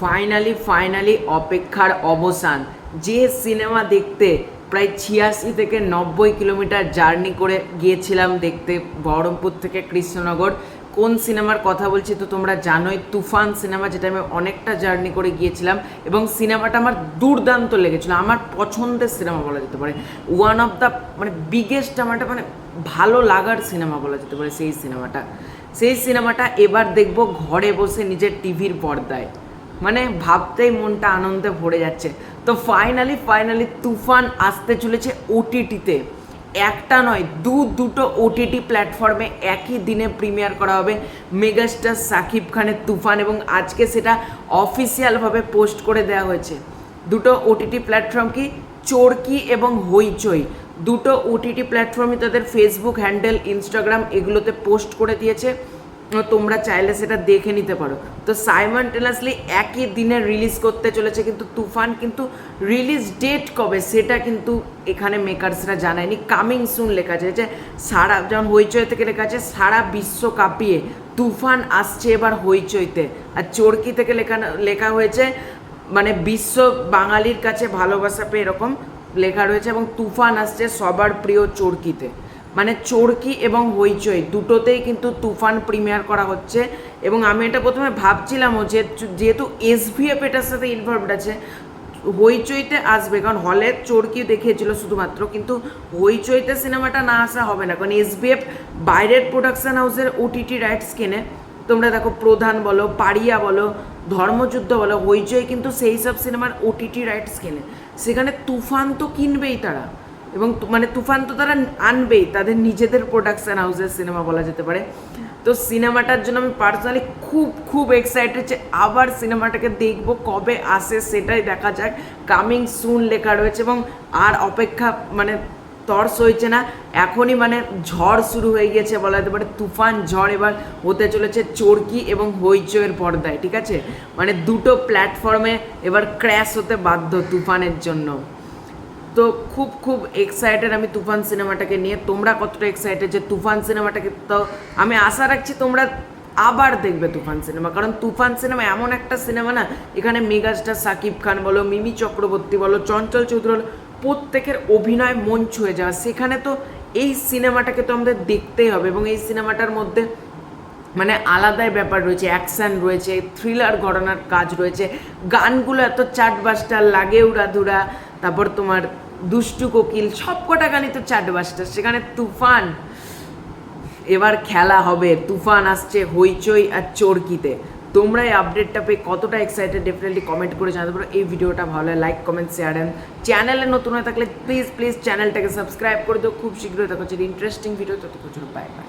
Finally finally অপেক্ষার অবসান। যে সিনেমা দেখতে প্রায় ছিয়াশি থেকে নব্বই কিলোমিটার জার্নি করে গিয়েছিলাম দেখতে বহরমপুর থেকে কৃষ্ণনগর। কোন সিনেমার কথা বলছি তো তোমরা জানোই, তুফান সিনেমা যেটা আমি অনেকটা জার্নি করে গিয়েছিলাম এবং সিনেমাটা আমার দুর্দান্ত লেগেছিলো। আমার পছন্দের সিনেমা বলা যেতে পারে। ওয়ান অফ দ্য মানে বিগেস্ট আমারটা মানে ভালো লাগার সিনেমা বলা যেতে পারে সেই সিনেমাটা। সেই সিনেমাটা এবার দেখব ঘরে বসে নিজের টিভির পর্দায়। মানে ভাবতেই মনটা আনন্দে ভরে যাচ্ছে। তো ফাইনালি ফাইনালি তুফান আসতে চলেছে ওটিটিতে একটা নয়, দু দুটো ওটিটি প্ল্যাটফর্মে একই দিনে প্রিমিয়ার করা হবে মেগাস্টার সাকিব খানের তুফান এবং আজকে সেটা অফিসিয়ালভাবে পোস্ট করে দেওয়া হয়েছে। দুটো ওটিটি প্ল্যাটফর্ম কি? চোরকি এবং হইচই। দুটো ওটিটি প্ল্যাটফর্মই তাদের ফেসবুক হ্যান্ডেল ইনস্টাগ্রাম এগুলোতে পোস্ট করে দিয়েছে। তোমরা চাইলে সেটা দেখে নিতে পারো। তো সাইমান্টেনাসলি একই দিনে রিলিজ করতে চলেছে কিন্তু তুফান কিন্তু রিলিজ ডেট কবে সেটা কিন্তু এখানে মেকার্সরা জানায়নি। কামিং সুন লেখা আছে। যে সারা যেমন হইচই থেকে লেখা আছে, সারা বিশ্ব কাঁপিয়ে তুফান আসছে এবার হইচইতে। আর চরকি থেকে লেখা লেখা হয়েছে মানে বিশ্ব বাঙালির কাছে ভালোবাসা পেয়ে এরকম লেখা রয়েছে এবং তুফান আসছে সবার প্রিয় চরকিতে। মানে চরকি এবং হইচই, দুটোতেই কিন্তু তুফান প্রিমিয়ার করা হচ্ছে। এবং আমি এটা প্রথমে ভাবছিলামও যে যেহেতু এসভিএফ এটার সাথে ইনভলভড আছে, হইচইতে আসবে, কারণ হলে চরকি দেখিয়েছিল শুধুমাত্র, কিন্তু হইচইতে সিনেমাটা না আসা হবে না। কারণ এসবিএফ বাইরের প্রোডাকশন হাউসের ওটিটি রাইটস কেনে। তোমরা দেখো প্রধান বলো পারিয়া বলো, ধর্মযুদ্ধ বলো, হইচই কিন্তু সেই সব সিনেমার ওটিটি রাইটস কেনে। সেখানে তুফান তো কিনবেই তারা। এবং মানে তুফান তো তারা আনবেই, তাদের নিজেদের প্রোডাকশন হাউসের সিনেমা বলা যেতে পারে। তো সিনেমাটার জন্য আমি পার্সোনালি খুব খুব এক্সাইটেড যে আবার সিনেমাটাকে দেখব, কবে আসে সেটাই দেখা যাক। কামিং সুন লেখা রয়েছে এবং আর অপেক্ষা মানে তর্স হয়েছে না, এখনই মানে ঝড় শুরু হয়ে গিয়েছে বলা যেতে পারে। তুফান, ঝড় এবার হতে চলেছে চরকি এবং হইচইয়ের পর্দায়, ঠিক আছে? মানে দুটো প্ল্যাটফর্মে এবার ক্র্যাশ হতে বাধ্য তুফানের জন্য। তো খুব খুব এক্সাইটেড আমি তুফান সিনেমাটাকে নিয়ে। তোমরা কতটা এক্সাইটেড যে তুফান সিনেমাটাকে তো আমি আশা রাখছি তোমরা আবার দেখবে তুফান সিনেমা। কারণ তুফান সিনেমা এমন একটা সিনেমা না, এখানে মেগাস্টার সাকিব খান বলো, মিমি চক্রবর্তী বলো, চঞ্চল চৌধুরী বলো, প্রত্যেকের অভিনয় মন ছুঁয়ে যাওয়া সেখানে তো এই সিনেমাটাকে তো আমাদের দেখতেই হবে এবং এই সিনেমাটার মধ্যে মানে আলাদাই ব্যাপার রয়েছে, অ্যাকশান রয়েছে, থ্রিলার ঘটনার কাজ রয়েছে, গানগুলো এত চাটবাস্টার লাগে উড়াধুরা তারপর তোমার দুষ্টু কোকিল, সব কটা গানই তো চাটবাস্টার সেখানে তুফান, এবার খেলা হবে। তুফান আসছে, হইচই আর চরকিতে। তোমরা এই আপডেটটা পেয়ে কতটা এক্সাইটেড ডেফিনেটলি কমেন্ট করে জানাতে পারো। এই ভিডিওটা ভালো লাইক কমেন্ট শেয়ার অ্যান্ড চ্যানেলে নতুন হয়ে থাকলে প্লিজ প্লিজ চ্যানেলটাকে সাবস্ক্রাইব করে দিও। খুব শীঘ্রই দেখা হচ্ছে। ইন্টারেস্টিং ভিডিও কিছু বাই বাই